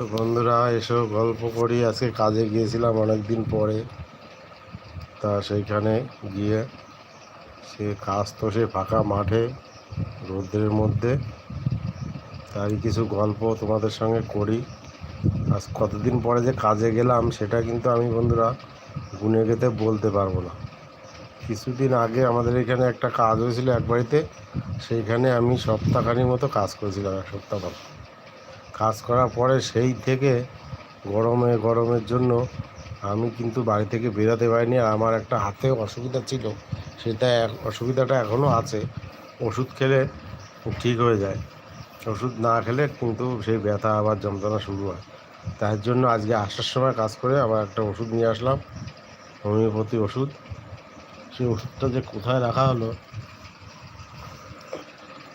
তো বন্ধুরা, এসো, গল্প করি। আজকে কাজে গিয়েছিলাম অনেক দিন পরে। তা সেইখানে গিয়ে সে কাজ তো সে ফাঁকা মাঠে, রৌদ্রের মধ্যে। তারই কিছু গল্প তোমাদের সঙ্গে করি। আজ কতদিন পরে যে কাজে গেলাম, সেটা কিন্তু আমি বন্ধুরা গুনে গেতে বলতে পারব না। কিছুদিন আগে আমাদের এখানে একটা কাজ হয়েছিল এক বাড়িতে, সেইখানে আমি সপ্তাহখানির মতো কাজ করেছিলাম, এক সপ্তাহ মতো কাজ করার পরে সেই থেকে গরমে, গরমের জন্য আমি কিন্তু বাড়ি থেকে বেরোতে পারিনি। আর আমার একটা হাতে অসুবিধা ছিল, সেটা অসুবিধাটা এখনও আছে। ওষুধ খেলে ঠিক হয়ে যায়। ওষুধ না খেলে কিন্তু সেই ব্যথা আবার যন্ত্রণা শুরু হয়। তার জন্য আজকে আসার সময় কাজ করে আবার একটা ওষুধ নিয়ে আসলাম, হোমিওপ্যাথি ওষুধ। সেই ওষুধটা যে কোথায় রাখা হলো,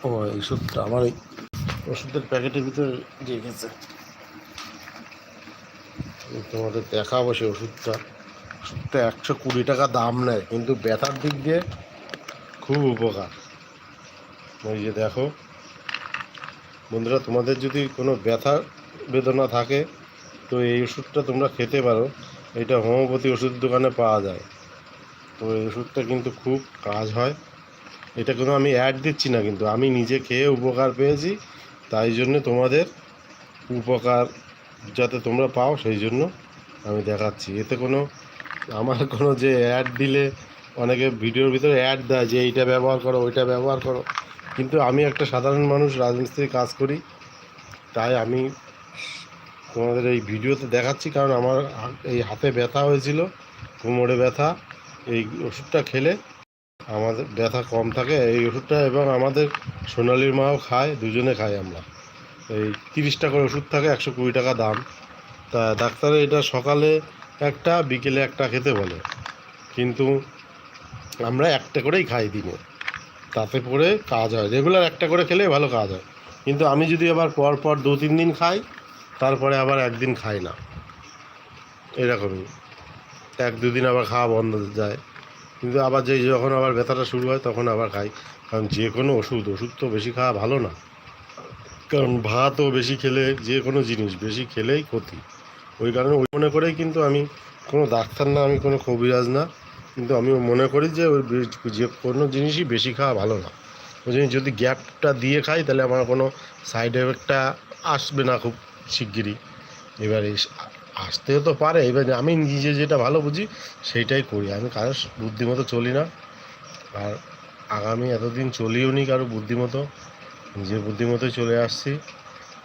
ও এই ওষুধটা আমার এই ওষুধের প্যাকেটের ভিতরে রেখেছে তোমাদের দেখাবো সেই ওষুধটা। ওষুধটা একশো কুড়ি টাকা দাম নেয়, কিন্তু ব্যথার দিক দিয়ে খুব উপকার। ওই যে দেখো, বন্ধুরা, তোমাদের যদি কোনো ব্যথা বেদনা থাকে, তো এই ওষুধটা তোমরা খেতে পারো। এটা হোমিওপ্যাথি ওষুধ দোকানে পাওয়া যায়। তো এই ওষুধটা কিন্তু খুব কাজ হয়। এটা কোনো আমি অ্যাড দিচ্ছি না, কিন্তু আমি নিজে খেয়ে উপকার পেয়েছি। তাই জন্য তোমাদের উপকার যাতে তোমরা পাও, সেই জন্য আমি দেখাচ্ছি। এতে কোনো, আমার কোনো যে অ্যাড দিলে অনেকে ভিডিওর ভিতরে অ্যাড দেয় যে এইটা ব্যবহার করো, ওইটা ব্যবহার করো। কিন্তু আমি একটা সাধারণ মানুষ রাজমিস্ত্রি কাজ করি। তাই আমি তোমাদের এই ভিডিওতে দেখাচ্ছি, কারণ আমার এই হাতে ব্যথা হয়েছিল, কোমরে ব্যথা, এই ওষুধটা খেলে আমাদের ব্যথা কম থাকে এই ওষুধটা এবং আমাদের সোনালির মাও খায়, দুজনে খাই আমরা। এই তিরিশ টাকার ওষুধ থাকে, একশো কুড়ি টাকা দাম। তা ডাক্তারে এটা সকালে একটা, বিকেলে একটা খেতে বলে। কিন্তু আমরা একটা করেই খাই দিনে। তাতে পরে কাজ হয়। রেগুলার একটা করে খেলে ভালো কাজ হয়। কিন্তু আমি যদি আবার পর পর দু, তিন দিন খাই, তারপরে আবার একদিন খাই না। এরকমই। এক দুদিন আবার খাওয়া বন্ধ যায়। কিন্তু আবার যে যখন আবার ব্যথাটা শুরু হয়, তখন আবার খাই। কারণ যে কোনো ওষুধ ওষুধ তো বেশি খাওয়া ভালো না। কারণ ভাতও বেশি খেলে যে কোনো জিনিস, বেশি খেলেই ক্ষতি। ওই কারণে ওই মনে করেই কিন্তু আমি কোনো ডাক্তার না, আমি কোনো কবিরাজ না। কিন্তু আমি মনে করি যে ওই যে কোনো জিনিসই বেশি খাওয়া ভালো না। ওই জন্য যদি গ্যাপটা দিয়ে খাই, তাহলে আমার কোনো সাইড এফেক্টটা আসবে না খুব শিগগিরই। এবারে আসতেও তো পারে এবার আমি নিজে যেটা ভালো বুঝি সেইটাই করি। আমি কারোর বুদ্ধিমতো চলি না। আর আগামী এতদিন চলিও নি কারও বুদ্ধিমতো নিজের বুদ্ধিমতোই চলে আসছি।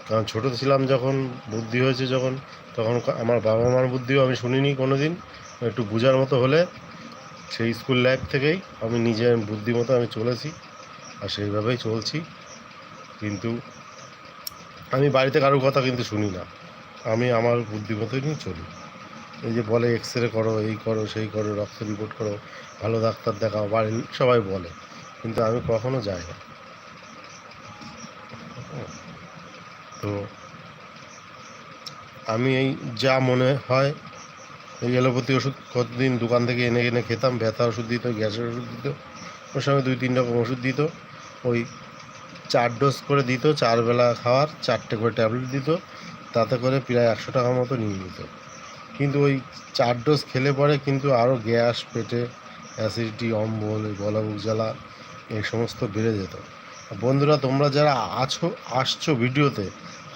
কারণ ছোটো ছিলাম যখন, বুদ্ধি হয়েছে যখন, তখন আমার বাবা মার বুদ্ধিও আমি শুনিনি কোনো দিন একটু বোঝার মতো হলে সেই স্কুল লাইফ থেকেই আমি নিজের বুদ্ধিমতো আমি চলেছি আর সেইভাবেই চলছি। কিন্তু আমি বাড়িতে কারোর কথা কিন্তু শুনি না। আমি আমার বুদ্ধিমতোই নিয়ে চলি। এই যে বলে এক্স রে করো, এই করো, সেই করো, রক্ত রিপোর্ট করো, ভালো ডাক্তার দেখাও, বাড়ির সবাই বলে। কিন্তু আমি কখনো যাই না। তো আমি এই যা মনে হয়, এই এলোপ্যাথি ওষুধ কতদিন দোকান থেকে এনে এনে খেতাম, ব্যথা ওষুধ দিত, গ্যাসের ওষুধ দিত, ওর সঙ্গে দুই তিন রকম ওষুধ দিত, ওই চার ডোজ করে দিত, চার বেলা খাওয়ার, চারটে করে ট্যাবলেট দিত তাতে করে প্রায় একশো টাকা মতো নিয়ে নিত। কিন্তু ওই চার ডোজ খেলে পরে কিন্তু আরও গ্যাস, পেটে অ্যাসিডিটি, অম্বল গলা বুক জ্বালা, এই সমস্ত বেড়ে যেত। বন্ধুরা, তোমরা যারা আছো, আসছো ভিডিওতে,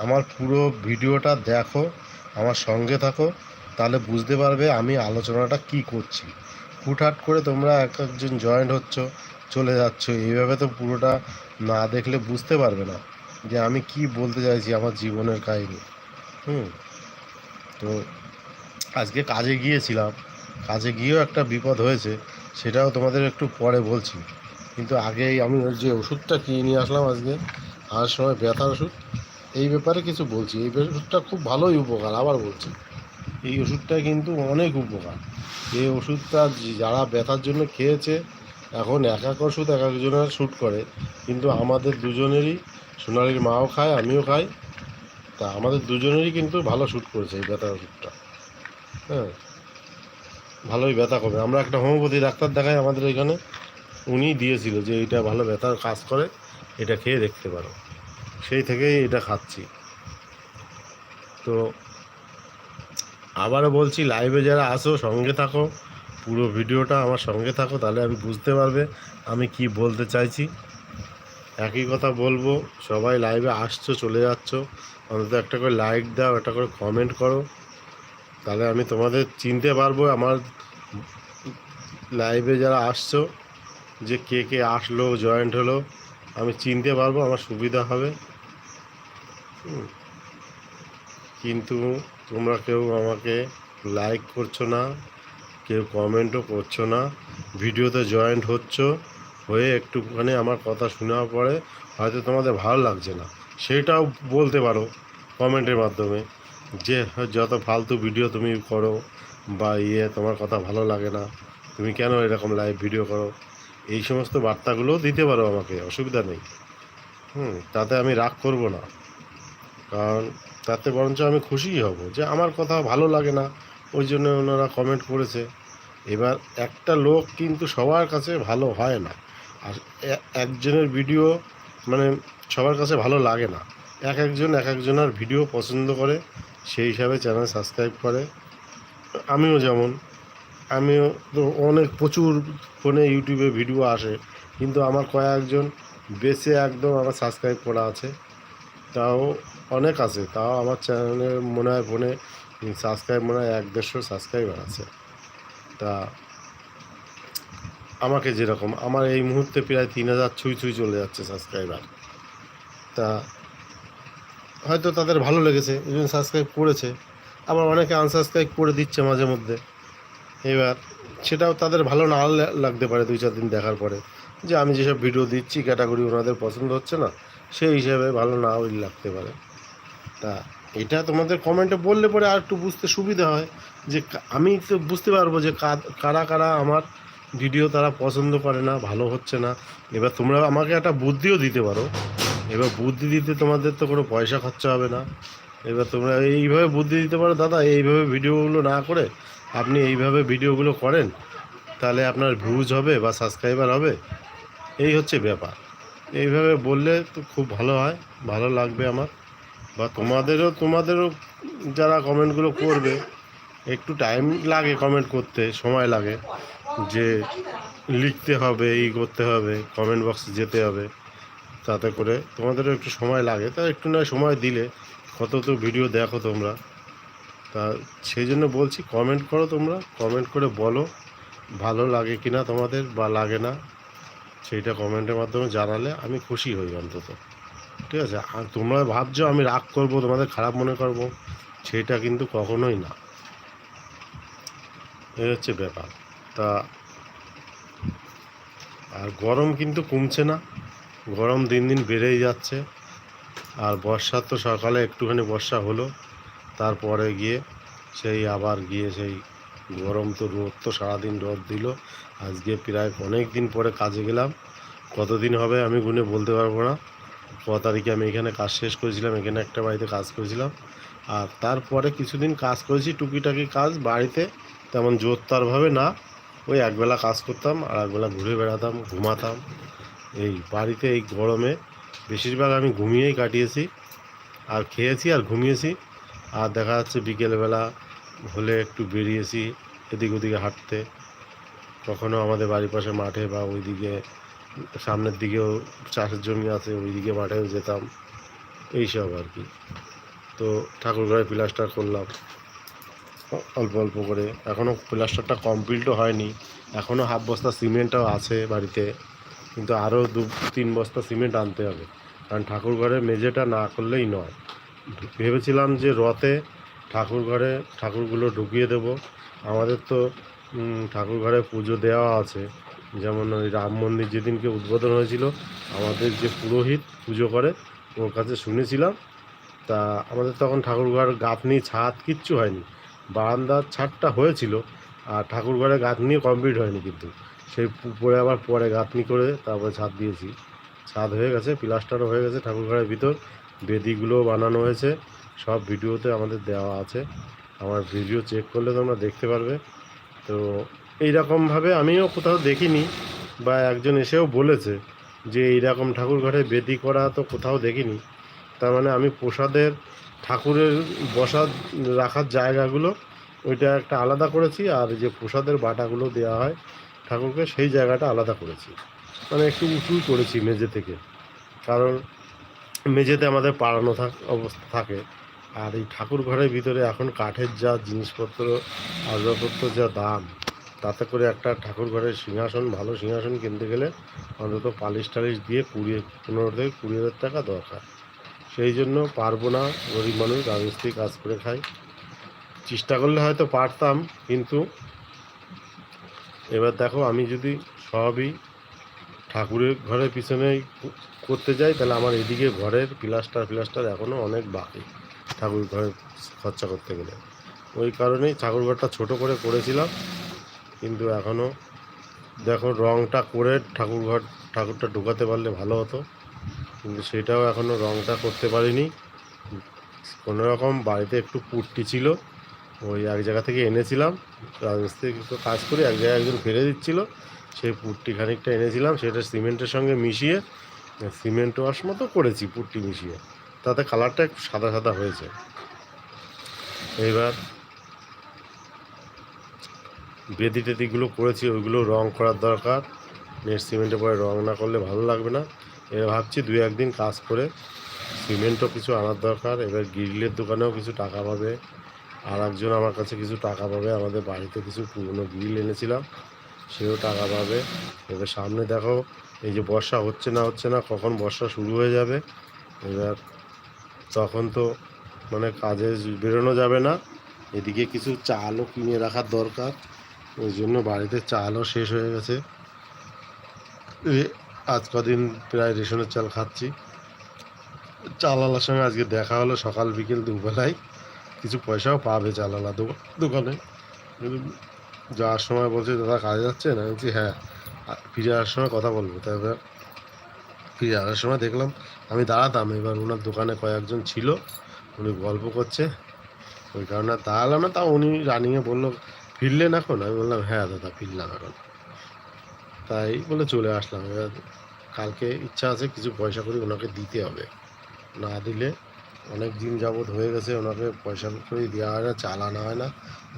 আমার পুরো ভিডিওটা দেখো, আমার সঙ্গে থাকো, তাহলে বুঝতে পারবে আমি আলোচনাটা কি করছি। হুটহাট করে তোমরা এক একজন জয়েন্ট হচ্ছ, চলে যাচ্ছ, এইভাবে তো পুরোটা না দেখলে বুঝতে পারবে না যে আমি কি বলতে চাইছি আমার জীবনের কাহিনী। হুম। তো আজকে কাজে গিয়েছিলাম। কাজে গিয়েও একটা বিপদ হয়েছে, সেটাও তোমাদের একটু পরে বলছি। কিন্তু আগেই আমি যে ওষুধটা কিনে নিয়ে আসলাম আজকে আসার সময় ব্যথার ওষুধ, এই ব্যাপারে কিছু বলছি। এই ওষুধটা খুব ভালোই উপকার, আবার বলছি। এই ওষুধটা কিন্তু অনেক উপকার। এই ওষুধটা যারা ব্যথার জন্য খেয়েছে, এখন এক এক ওষুধ এক একজনের শ্যুট করে। কিন্তু আমাদের দুজনেরই, সোনালির মাও খায়, আমিও খাই। তা আমাদের দুজনেরই কিন্তু ভালো শ্যুট করেছে এই ব্যথার ওষুধটা হ্যাঁ ভালোই ব্যথা কমে আমরা একটা হোমিওপ্যাথি ডাক্তার দেখাই আমাদের এখানে উনি দিয়েছিল যে এটা ভালো ব্যথার কাজ করে, এটা খেয়ে দেখতে পারো। সেই থেকেই এটা খাচ্ছি। তো আবারও বলছি লাইভে যারা আসো, সঙ্গে থাকো, পুরো ভিডিওটা আমার সঙ্গে থাকো, তাহলে আমি বুঝতে পারবে আমি কি বলতে চাইছি। একই কথা বলব, সবাই লাইভে আসছো, চলে যাচ্ছ, অন্তত একটা করে লাইক দাও, একটা করে কমেন্ট করো, তাহলে আমি তোমাদের চিনতে পারব আমার লাইভে যারা আসছো, যে কে কে আসলো জয়েন্ট হলো, আমি চিনতে পারব, আমার সুবিধা হবে। কিন্তু তোমরা কেউ আমাকে লাইক করছ না, কেউ কমেন্টও করছ না ভিডিওতে জয়েন্ট হচ্ছ হয়ে একটুখানি আমার কথা শোনার পরে হয়তো তোমাদের ভালো লাগছে না। সেটাও বলতে পারো কমেন্টের মাধ্যমে যে যত ফালতু ভিডিও তুমি করো বা ইয়ে তোমার কথা ভালো লাগে না, তুমি কেন এরকম লাইভ ভিডিও করো, এই সমস্ত বার্তাগুলোও দিতে পারো আমাকে, অসুবিধা নেই। হুম, তাতে আমি রাগ করব না। কারণ তাতে বরঞ্চ আমি খুশিই হব যে আমার কথা ভালো লাগে না, ওই জন্য ওনারা কমেন্ট করেছে। এবার একটা লোক কিন্তু সবার কাছে ভালো হয় না। আর একজনের ভিডিও মানে সবার কাছে ভালো লাগে না। এক একজন, এক একজনের ভিডিও পছন্দ করে, সেই হিসাবে চ্যানেল সাবস্ক্রাইব করে। আমিও যেমন, আমিও তো অনেক প্রচুর ফোনে ইউটিউবে ভিডিও আসে, কিন্তু আমার কয়েকজন বেশি একদম আমার সাবস্ক্রাইব করা আছে। তাও অনেক আছে, তাও আমার চ্যানেলে মনে হয় ফোনে সাবস্ক্রাইব মনে হয় এক দেড়শো সাবস্ক্রাইবার আছে। তা আমাকে যেরকম, আমার এই মুহূর্তে প্রায় তিন হাজার ছুঁই ছুঁই চলে যাচ্ছে সাবস্ক্রাইবার তা হয়তো তাদের ভালো লেগেছে জন্য সাবস্ক্রাইব করেছে। আবার অনেকে আনসাবস্ক্রাইব করে দিচ্ছে মাঝে মধ্যে। এবার সেটাও তাদের ভালো না লাগতে পারে দুই চার দিন দেখার পরে। যে আমি যেসব ভিডিও দিচ্ছি ক্যাটাগরি ওনাদের পছন্দ হচ্ছে না, সেই হিসাবে ভালো নাও লাগতে পারে। তা এটা তোমাদের কমেন্টে বললে পরে আর একটু বুঝতে সুবিধা হয়। যে আমি তো বুঝতে পারব যে কারা কারা আমার ভিডিও তারা পছন্দ করে না, ভালো হচ্ছে না। এবার তোমরা আমাকে একটা বুদ্ধিও দিতে পারো। এবার বুদ্ধি দিতে তোমাদের তো কোনো পয়সা খরচা হবে না। এবার তোমরা এইভাবে বুদ্ধি দিতে পারো, দাদা, এইভাবে ভিডিওগুলো না করে আপনি এইভাবে ভিডিওগুলো করেন, তাহলে আপনার ভিউজ হবে বা সাবস্ক্রাইবার হবে। এই হচ্ছে ব্যাপার। এইভাবে বললে তো খুব ভালো হয়, ভালো লাগবে আমার। বা তোমাদেরও তোমাদেরও যারা কমেন্টগুলো করবে, একটু টাইম লাগে কমেন্ট করতে, সময় লাগে। যে লিখতে হবে এই করতে হবে কমেন্ট বক্সে যেতে হবে, তাতে করে তোমাদেরও একটু সময় লাগে। তা একটু নয়, সময় দিলে কত তো ভিডিও দেখো তোমরা। তা সেই জন্য বলছি কমেন্ট করো তোমরা কমেন্ট করে বলো ভালো লাগে কি না তোমাদের বা লাগে না। সেইটা কমেন্টের মাধ্যমে জানালে আমি খুশি হই অন্তত। ঠিক আছে? আর তোমরা ভাবছ আমি রাগ করব, তোমাদের খারাপ মনে করব, সেইটা কিন্তু কখনোই না। এই হচ্ছে ব্যাপার। তা আর গরম কিন্তু কমছে না। গরম দিন দিন বেড়েই যাচ্ছে। আর বর্ষা তো সকালে একটুখানি বর্ষা হলো, তারপরে গিয়ে সেই আবার গিয়ে সেই গরম তো রোদ তো সারাদিন রোদ দিল। আজকে প্রায় অনেক দিন পরে কাজে গেলাম। কতদিন হবে আমি গুনে বলতে পারব না। ক তারিখে আমি এখানে কাজ শেষ করেছিলাম, এখানে একটা বাড়িতে কাজ করেছিলাম। আর তারপরে কিছুদিন কাজ করেছি, টুকিটাকি কাজ, বাড়িতে তেমন জোরদারভাবে না। ওই একবেলা কাজ করতাম আর একবেলা ঘুরে বেড়াতাম, ঘুমাতাম। এই বাড়িতে এই গরমে বেশিরভাগ আমি ঘুমিয়েই কাটিয়েছি। আর খেয়েছি আর ঘুমিয়েছি। আর দেখা যাচ্ছে বিকেলবেলা হলে একটু বেরিয়েছি এদিক ওদিকে হাঁটতে। কখনো আমাদের বাড়ির পাশে মাঠে বা ওইদিকে সামনের দিকেও চাষের জমি আছে, ওইদিকে মাঠেও যেতাম। এইসব আর কি। তো ঠাকুর ঘরে প্লাস্টার করলাম। অল্প অল্প করে। এখনও প্লাস্টারটা কমপ্লিটও হয়নি। এখনও হাফ বস্তা সিমেন্টও আছে বাড়িতে। কিন্তু আরও দু তিন বস্তা সিমেন্ট আনতে হবে। কারণ ঠাকুর ঘরে মেঝেটা না করলেই নয়। ভেবেছিলাম যে রথে ঠাকুর ঘরে ঠাকুরগুলো ঢুকিয়ে দেব। আমাদের তো উম, ঠাকুর ঘরে পুজো দেওয়া আছে। যেমন ওই রাম মন্দির যেদিনকে উদ্বোধন হয়েছিল আমাদের যে পুরোহিত পুজো করে ওর কাছে শুনেছিলাম। তা আমাদের তখন ঠাকুরঘর গাঁথনি ছাদ কিচ্ছু হয়নি। বারান্দার ছাদটা হয়েছিল, আর ঠাকুরঘরে গাঁথনি কমপ্লিট হয়নি কিন্তু। সেই পরে আবার পরে গাঁথনি করে তারপরে ছাদ দিয়েছি। ছাদ হয়ে গেছে প্লাস্টারও হয়ে গেছে ঠাকুরঘরের ভিতর। বেদিগুলোও বানানো হয়েছে, সব ভিডিওতে আমাদের দেওয়া আছে। আমার ভিডিও চেক করলে তোমরা দেখতে পারবে। তো এইরকমভাবে আমিও কোথাও দেখিনি, বা একজন এসেও বলেছে যে এইরকম ঠাকুর ঘরে বেদি করা তো কোথাও দেখিনি। তার মানে আমি প্রসাদের ঠাকুরের বসা রাখার জায়গাগুলো, ওইটা একটা আলাদা করেছি, আর যে প্রসাদের বাটাগুলো দেওয়া হয় ঠাকুরকে, সেই জায়গাটা আলাদা করেছি। মানে একটু উঁচুই করেছি মেঝে থেকে। কারণ মেঝেতে আমাদের পাড়ানো থাক, অবস্থা থাকে। আর এই ঠাকুর ঘরের ভিতরে এখন কাঠের যা জিনিসপত্র, আসবাবপত্র যা দাম, তাতে করে একটা ঠাকুর ঘরের সিংহাসন, ভালো সিংহাসন কিনতে গেলে অন্তত পালিশ টালিশ দিয়ে কুড়ি পনেরো থেকে কুড়ি হাজার টাকা দরকার। সেই জন্য পারব না। গরিব মানুষ রাজমিস্ত্রি কাজ করে খাই চেষ্টা করলে হয়তো পারতাম, কিন্তু এবার দেখো আমি যদি সবই ঠাকুরের ঘরের পিছনেই করতে যাই, তাহলে আমার এদিকে ঘরের প্লাস্টার প্লাস্টার এখনও অনেক বাকি ঠাকুর ঘরে খরচা করতে গেলে। ওই কারণেই ঠাকুর ঘরটা ছোটো করে করেছিলাম, কিন্তু এখনও দেখো রংটা করে ঠাকুর ঘর, ঠাকুরটা ঢুকাতে পারলে ভালো হতো। কিন্তু সেটাও এখনও রংটা করতে পারিনি। কোনো রকম বাড়িতে একটু পুট্টি ছিল, ওই এক জায়গা থেকে এনেছিলাম। রাজমিস্ত্রি কাজ করে এক জায়গায় একজন ফেলে দিচ্ছিল, সেই পুট্টি খানিকটা এনেছিলাম, সেটা সিমেন্টের সঙ্গে মিশিয়ে, সিমেন্ট ওয়াশ মতো করেছি, পুট্টি মিশিয়ে। তাতে কালারটা একটু সাদা সাদা হয়েছে। এবার বেদি টেদিগুলো করেছি, ওইগুলো রং করার দরকার। নেট সিমেন্টে পরে রং না করলে ভালো লাগবে না। এবার ভাবছি দুই একদিন কাজ করে সিমেন্টও কিছু আনার দরকার, এবার গ্রিলের দোকানেও কিছু টাকা পাবে আর একজন আমার কাছে কিছু টাকা পাবে, আমাদের বাড়িতে কিছু পুরনো গ্রিল এনেছিলাম, সেও টাকা পাবে। এবার সামনে দেখো, এই যে বর্ষা হচ্ছে না হচ্ছে না, কখন বর্ষা শুরু হয়ে যাবে, এবার তখন তো মানে কাজে বেরোনো যাবে না, এদিকে কিছু চালও কিনে রাখার দরকার, ওই জন্য বাড়িতে চালও শেষ হয়ে গেছে। আজ কদিন প্রায় রেশনের চাল খাচ্ছি। চালালার সঙ্গে আজকে দেখা হলো সকাল বিকেল দুবেলায়। কিছু পয়সাও পাবে চালালা দোকানে। কিন্তু যাওয়ার সময় বলছে, দাদা, কাজে যাচ্ছে? না, বলছি হ্যাঁ ফিরে আসার সময় কথা বলব। তারপরে ফিরে আসার সময় দেখলাম, আমি দাঁড়াতাম। এবার ওনার দোকানে কয়েকজন ছিল, উনি গল্প করছে। ওই কারণে দাঁড়ালাম না, তা উনি রানিংয়ে বলল, ফিরলেন এখন? আমি বললাম হ্যাঁ দাদা, ফিরলাম এখন। তাই বলে চলে আসলাম। এবার কালকে ইচ্ছা আছে কিছু পয়সা করে, ওনাকে দিতে হবে। না দিলে অনেক দিন যাবৎ হয়ে গেছে, ওনাকে পয়সা করে দেওয়া হয় না চাল আনা হয় না।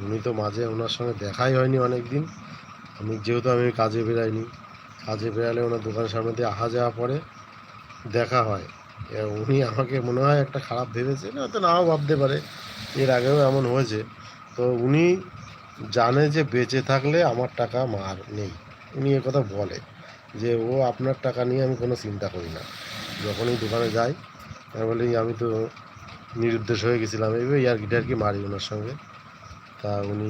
উনি তো মাঝে ওনার সঙ্গে দেখাই হয়নি অনেক দিন। আমি যেহেতু আমি কাজে বেরাইনি, কাজে বেরালে ওনার দোকানের সামনে দিয়ে আসা যাওয়া পরে দেখা হয়। এবার উনি আমাকে মনে হয় একটা খারাপ ভেবেছে না তো নাও ভাবতে পারে, এর আগেও এমন হয়েছে। তো উনি জানে যে বেঁচে থাকলে আমার টাকা মার নেই। উনি কথা বলে যে, ও আপনার টাকা নিয়ে আমি কোনো চিন্তা করি না। যখনই দোকানে যাই বলি আমি তো নিরুদ্দেশ হয়ে গেছিলাম। এইভাবে ইয়ার গিটার কি মারি ওনার সঙ্গে। তা উনি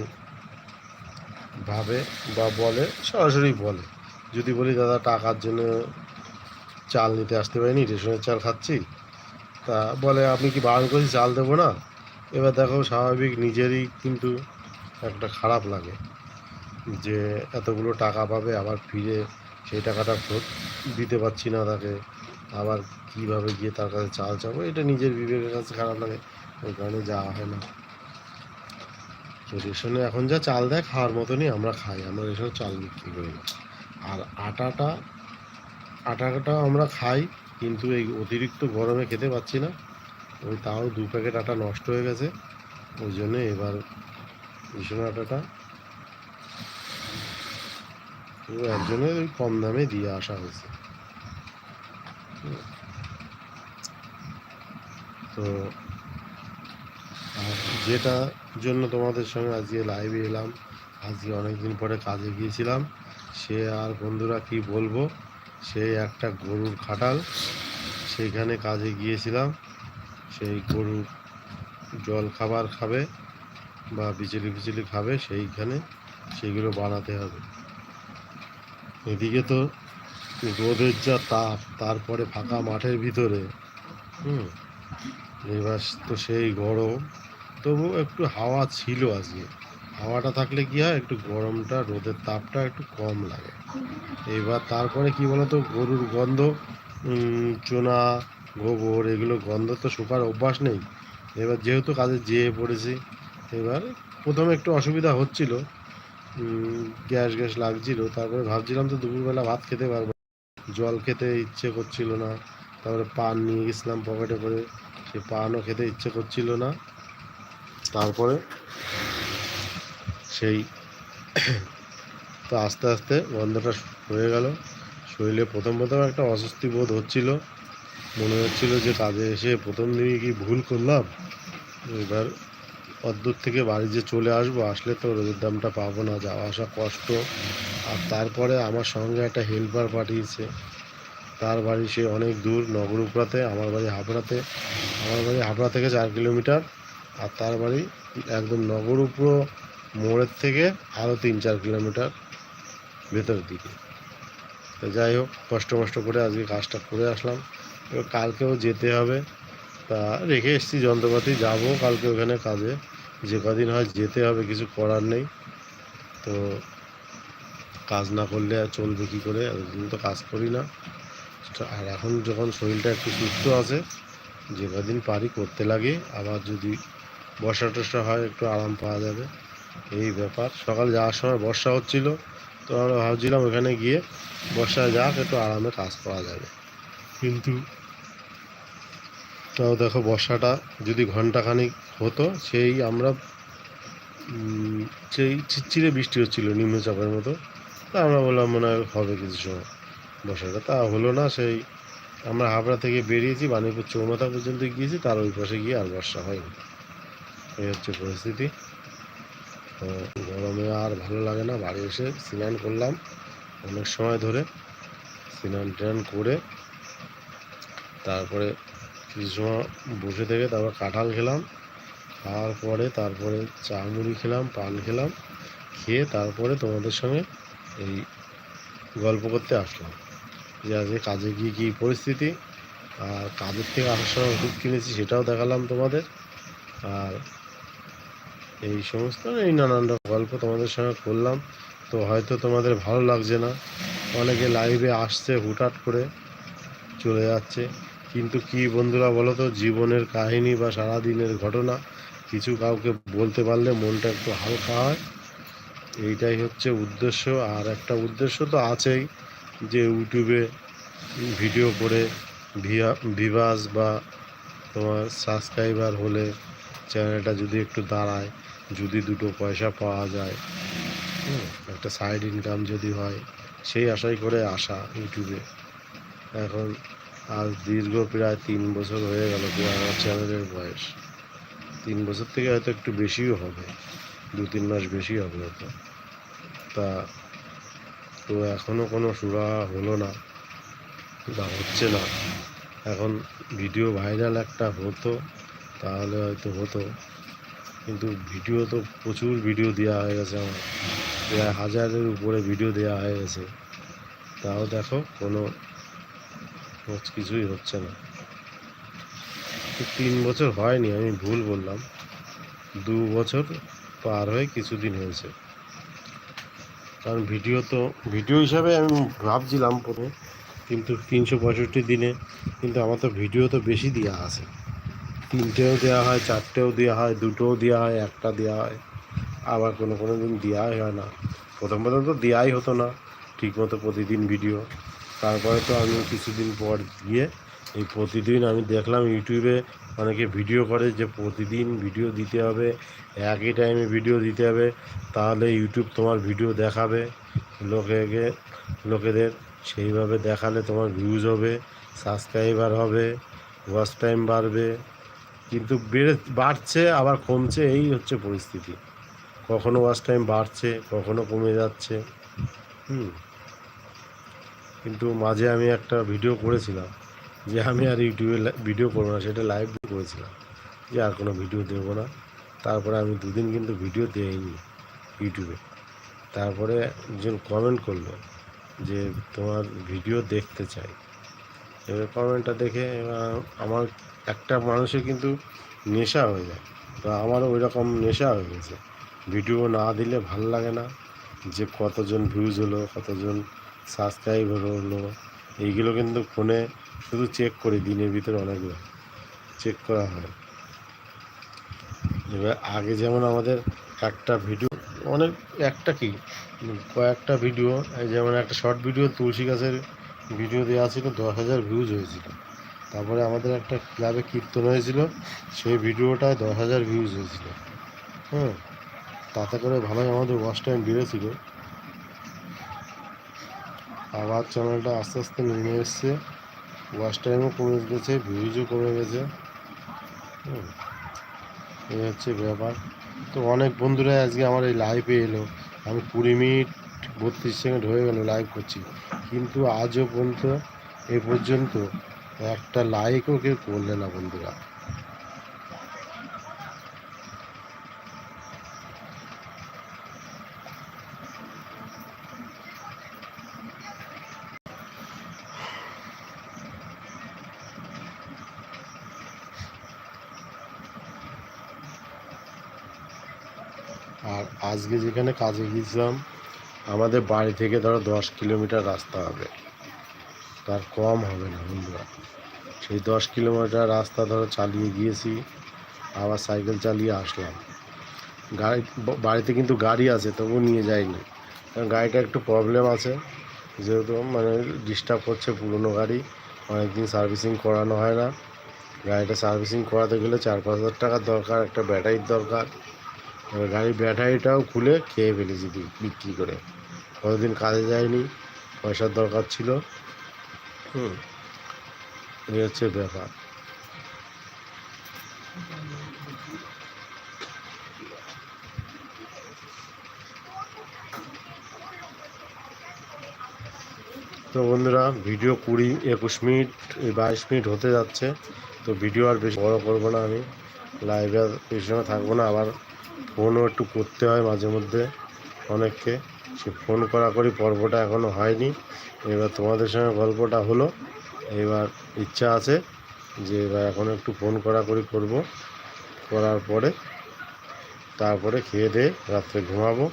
ভাবে বা বলে, সরাসরি বলে। যদি বলি, দাদা, টাকার জন্য চাল নিতে আসতে পারিনি, রেশনের চাল খাচ্ছি। তা বলে, আপনি কি বারণ করেছি চাল দেবো না? এবার দেখো, স্বাভাবিক নিজেরই কিন্তু একটা খারাপ লাগে। যে এতগুলো টাকা পাবে, আবার ফিরে সেই টাকাটা ফেরত দিতে পারছি না তাকে। আবার কীভাবে গিয়ে তার কাছে চাল চাবো, এটা নিজের বিবেকের কাছে খারাপ লাগে। ওই কারণে যাওয়া হয় না। তো রেশনে এখন যা চাল দেয়, খাওয়ার মতনই আমরা খাই। আমরা রেশনে চাল বিক্রি করি না। আর আটাটা আটাটাও আমরা খাই, কিন্তু এই অতিরিক্ত গরমে খেতে পাচ্ছি না। ওই তাও দু প্যাকেট আটা নষ্ট হয়ে গেছে। ওই জন্য এবার রেশনের আটাটা এবার একজনের ওই কম দামে দিয়ে আসা হয়েছে তো যেটা জন্য তোমাদের সঙ্গে আজকে লাইভে এলাম। আজকে অনেক দিন পরে কাজে গিয়েছিলাম। সে আর বন্ধুরা কি বলব? সে একটা গরুর খাটাল। সেইখানে কাজে গিয়েছিলাম। সেই গরুর জল খাবার খাবে বা বিচলি ফিচুলি খাবে, সেইখানে সেগুলো বানাতে হবে। এদিকে তো রোদের যা তাপ, তারপরে ফাঁকা মাঠের ভিতরে, হুম? এবার তো সেই গরম। তবু একটু হাওয়া ছিল আজকে। হাওয়াটা থাকলে কি হয়? একটু গরমটা, রোদের তাপটা একটু কম লাগে। এবার তারপরে কি বলতো? গরুর গন্ধ চোনা, গোবর, এগুলো গন্ধ তো শুকার অভ্যাস নেই। এবার যেহেতু কাজে যেয়ে পড়েছি, এবার প্রথমে একটু অসুবিধা হচ্ছিল। গ্যাস গ্যাস লাগছিল। তারপরে ভাবছিলাম তো দুপুরবেলা ভাত খেতে পারব। জল খেতে ইচ্ছে করছিল না। তারপরে পান নিয়ে গেছিলাম পকেটে করে। সে পানও খেতে ইচ্ছে করছিল না। তারপরে সেই তো আস্তে আস্তে গন্ধটা হয়ে গেল। শরীরে প্রথম প্রথম একটা অস্বস্তি বোধ হচ্ছিল। মনে হচ্ছিল যে কাজে এসে প্রথম দিনই কি ভুল করলাম? এবার অদ্দূর থেকে বাড়ি যে চলে আসব, আসলে তো রোদের দামটা পাবো না, যাওয়া আসা কষ্ট। আর তারপরে আমার সঙ্গে একটা হেল্পার পাঠিয়েছে। তার বাড়ি সে অনেক দূর নগরুপড়াতে আমার বাড়ি হাবড়াতে। আমার বাড়ি হাবড়া থেকে চার কিলোমিটার। আর তার বাড়ি একদম নগরুপুর মোড়ের থেকে আরও তিন চার কিলোমিটার ভেতরের দিকে। তো যাই হোক, কষ্ট মষ্ট করে আজকে কাজটা করে আসলাম। এবার কালকেও যেতে হবে। তা রেখে এসেছি যন্ত্রপাতি, যাব কালকে ওখানে কাজে। যে কদিন হয় যেতে হবে, কিছু করার নেই। তো কাজ না করলে আর চলবে কী করে? এতদিন তো কাজ করি না। আর এখন যখন শরীরটা একটু সুস্থ আছে, যে কদিন পারি করতে লাগে। আবার যদি বর্ষা টর্ষা হয়, একটু আরাম পাওয়া যাবে। এই ব্যাপার। সকাল যাওয়ার সময় বর্ষা হচ্ছিল, তো আমরা ভাবছিলাম ওখানে গিয়ে বর্ষায় যাক, একটু আরামে কাজ করা যাবে। কিন্তু তাও দেখো বর্ষাটা যদি ঘন্টাখানিক হতো, সেই আমরা সেই চিচ্ছিরে বৃষ্টি হচ্ছিল নিম্নচাপের মতো। তা আমরা বললাম মনে হয় হবে কিছু সময় বর্ষাটা। তা হলো না, সেই আমরা হাবড়া থেকে বেরিয়েছি বাণীপুর চৌমাথা পর্যন্ত গিয়েছি, তার ওই পাশে গিয়ে আর বর্ষা হয়নি। এই হচ্ছে পরিস্থিতি। তো গরমে আর ভালো লাগে না, বাড়ি এসে স্নান করলাম অনেক সময় ধরে স্নান টান করে, তারপরে কিছু বসে থেকে তারপর কাঁঠাল খেলাম খাওয়ার পরে তারপরে চা মুড়ি খেলাম, পান খেলাম, খেয়ে তারপরে তোমাদের সঙ্গে এই গল্প করতে আসলাম। যে আজকে কাজে গিয়ে কী পরিস্থিতি, আর কাজের থেকে আসার সময় ওষুধ কিনেছি সেটাও দেখালাম তোমাদের, আর এই সমস্ত, এই নানান রকম গল্প তোমাদের সঙ্গে করলাম। তো হয়তো তোমাদের ভালো লাগছে না, অনেকে লাইভে আসছে, হুটহাট করে চলে যাচ্ছে। কিন্তু কি বন্ধুরা বলো তো জীবনের কাহিনী বা সারাদিনের ঘটনা কিছু কাউকে বলতে পারলে মনটা একটু হালকা হয়। এইটাই হচ্ছে উদ্দেশ্য। আর একটা উদ্দেশ্য তো আছেই যে ইউটিউবে ভিডিও করে ভিভাস বা তোমার সাবস্ক্রাইবার হলে চ্যানেলটা যদি একটু দাঁড়ায়, যদি দুটো পয়সা পাওয়া যায় একটা সাইড ইনকাম যদি হয়, সেই আশাই করে আসা ইউটিউবে। এখন আজ দীর্ঘ প্রায় তিন বছর হয়ে গেল আমার চ্যানেলের বয়স। তিন বছর থেকে হয়তো একটু বেশিও হবে, দু তিন মাস বেশি হবে হয়তো। তা, তো এখনও কোনো সুরা হলো না, বা হচ্ছে না। এখন ভিডিও ভাইরাল একটা হতো, তাহলে হয়তো হতো। কিন্তু ভিডিও তো প্রচুর ভিডিও দেওয়া হয়ে গেছে আমার। প্রায় হাজারের উপরে ভিডিও দেওয়া হয়ে গেছে। তাও দেখো, কোনো খোঁজ কিছুই হচ্ছে না। তিন বছর হয়নি, আমি ভুল বললাম। দু বছর পার হয়ে কিছুদিন হয়েছে। কারণ ভিডিও তো, ভিডিও হিসাবে আমি ভাবছিলাম প্রথমে কিন্তু তিনশো পঁয়ষট্টি দিনে, কিন্তু আমার তো ভিডিও তো বেশি দেওয়া আছে। তিনটেও দেওয়া হয়, চারটেও দেওয়া হয়, দুটোও দেওয়া হয়, একটা দেওয়া হয়। আবার কোনো কোনো দিন দেওয়াই হয় না। প্রথম প্রথম তো দেওয়াই হতো না, ঠিকমতো প্রতিদিন ভিডিও। তারপরে তো আমি কিছুদিন পর গিয়ে এই প্রতিদিন আমি দেখলাম ইউটিউবে অনেকে ভিডিও করে যে প্রতিদিন ভিডিও দিতে হবে, একই টাইমে ভিডিও দিতে হবে। তাহলে ইউটিউব তোমার ভিডিও দেখাবে লোকেকে, লোকেদের। সেইভাবে দেখালে তোমার ভিউজ হবে সাবস্ক্রাইবার হবে ওয়াচ টাইম বাড়বে। কিন্তু বেড়ে, বাড়ছে, আবার কমছে, এই হচ্ছে পরিস্থিতি। কখনো ওয়াচ টাইম বাড়ছে, কখনো কমে যাচ্ছে। হুম। কিন্তু মাঝে আমি একটা ভিডিও করেছিলাম যে আমি আর ইউটিউবে ভিডিও করব না, সেটা লাইভ করেছিলাম যে আর কোনো ভিডিও দেবো না। তারপরে আমি দুদিন কিন্তু ভিডিও দেইনি ইউটিউবে তারপরে একজন কমেন্ট করল যে তোমার ভিডিও দেখতে চাই। এবার কমেন্টটা দেখে আমার একটা মানুষের কিন্তু নেশা হয়ে যায়। তো আমারও ওই রকম নেশা হয়ে গেছে। ভিডিও না দিলে ভালো লাগে না। যে কতজন ভিউজ হলো, কতজন সাবস্ক্রাইব হলো এইগুলো কিন্তু ফোনে শুধু চেক করি, দিনের ভিতরে অনেকগুলো চেক করা হয়। এবার আগে যেমন আমাদের একটা ভিডিও অনেক, একটা কি? কয়েকটা ভিডিও যেমন একটা শর্ট ভিডিও তুলসী গাছের ভিডিও দেওয়া ছিল, দশ হাজার ভিউজ হয়েছিল। তারপরে আমাদের একটা ক্লাবে কীর্তন হয়েছিল, সেই ভিডিওটায় দশ হাজার ভিউজ হয়েছিল। হ্যাঁ তাতে করে ভালোই আমাদের ওয়াশ টাইম বেড়েছিল। আবার চ্যানেলটা আস্তে আস্তে নেমে এসছে। ওয়াচ টাইমও কমে গেছে ভিউজও কমে গেছে। এই হচ্ছে ব্যাপার। তো অনেক বন্ধুরা আজকে আমার এই লাইভে এলো। আমি কুড়ি মিনিট বত্রিশ সেকেন্ড হয়ে গেল লাইভ করছি। কিন্তু আজও পর্যন্ত, এ পর্যন্ত একটা লাইকও কেউ করলে না বন্ধুরা আর আজকে যেখানে কাজে গিয়েছিলাম, আমাদের বাড়ি থেকে ধরো দশ কিলোমিটার রাস্তা হবে। তার কম হবে না বন্ধুরা। সেই দশ কিলোমিটার রাস্তা ধরো চালিয়ে গিয়েছি, আবার সাইকেল চালিয়ে আসলাম। গাড়ি, বাড়িতে কিন্তু গাড়ি আছে তবু নিয়ে যাইনি। কারণ গাড়িটা একটু প্রবলেম আছে, যেহেতু মানে ডিস্টার্ব করছে পুরনো গাড়ি, অনেকদিন সার্ভিসিং করানো হয় না। গাড়িটা সার্ভিসিং করাতে গেলে চার পাঁচ হাজার টাকার দরকার, একটা ব্যাটারির দরকার। এবার গাড়ির ব্যাটারিটাও খুলে খেয়ে ফেলেছি বিক্রি করে। কতদিন কাজে যায়নি, পয়সার দরকার ছিল। হুম। এই হচ্ছে ব্যাপার। তো বন্ধুরা, ভিডিও কুড়ি, একুশ মিনিট বাইশ মিনিট হতে যাচ্ছে। তো ভিডিও আর বেশি বড় করব না আমি। লাইভে বেশি সময় থাকব না, আবার ফোনও একটু করতে হয় মাঝে মধ্যে অনেককে। সে ফোন করা করি পর্বটা এখনও হয়নি। এবার তোমাদের সঙ্গে গল্পটা হলো। এবার ইচ্ছা আছে যে এবার এখন একটু ফোন করা করি করব। করার পরে তারপরে খেয়ে দিয়ে রাত্রে ঘুমাবো।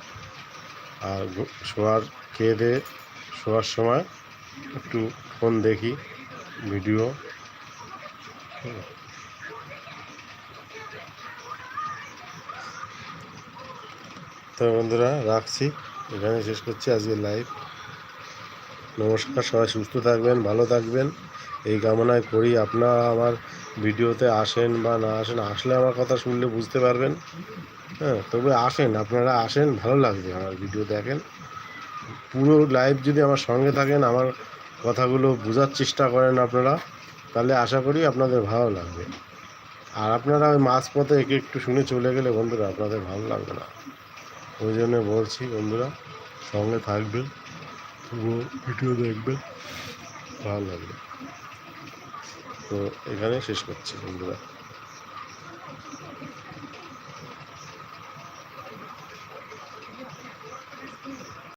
আর শোয়ার, খেয়ে দিয়ে শোয়ার সময় একটু ফোন দেখি, ভিডিও। তো বন্ধুরা, রাখছি। এখানে শেষ করছি আজকের লাইভ নমস্কার, সবাই সুস্থ থাকবেন, ভালো থাকবেন। এই কামনায় করি আপনারা আমার ভিডিওতে আসেন বা না আসেন, আসলে আমার কথা শুনলে বুঝতে পারবেন। হ্যাঁ তবে আসেন, আপনারা আসেন, ভালো লাগবে আমার ভিডিও দেখেন। পুরো লাইভ যদি আমার সঙ্গে থাকেন, আমার কথাগুলো বোঝার চেষ্টা করেন আপনারা, তাহলে আশা করি আপনাদের ভালো লাগবে। আর আপনারা ওই মাঝপথে একে একটু শুনে চলে গেলে বন্ধুরা, আপনাদের ভালো লাগবে না। ওই জন্য বলছি বন্ধুরা, সঙ্গে থাকবেন পুরো ভিডিও দেখবেন, ভালো লাগবে। তো এখানে শেষ করছি বন্ধুরা।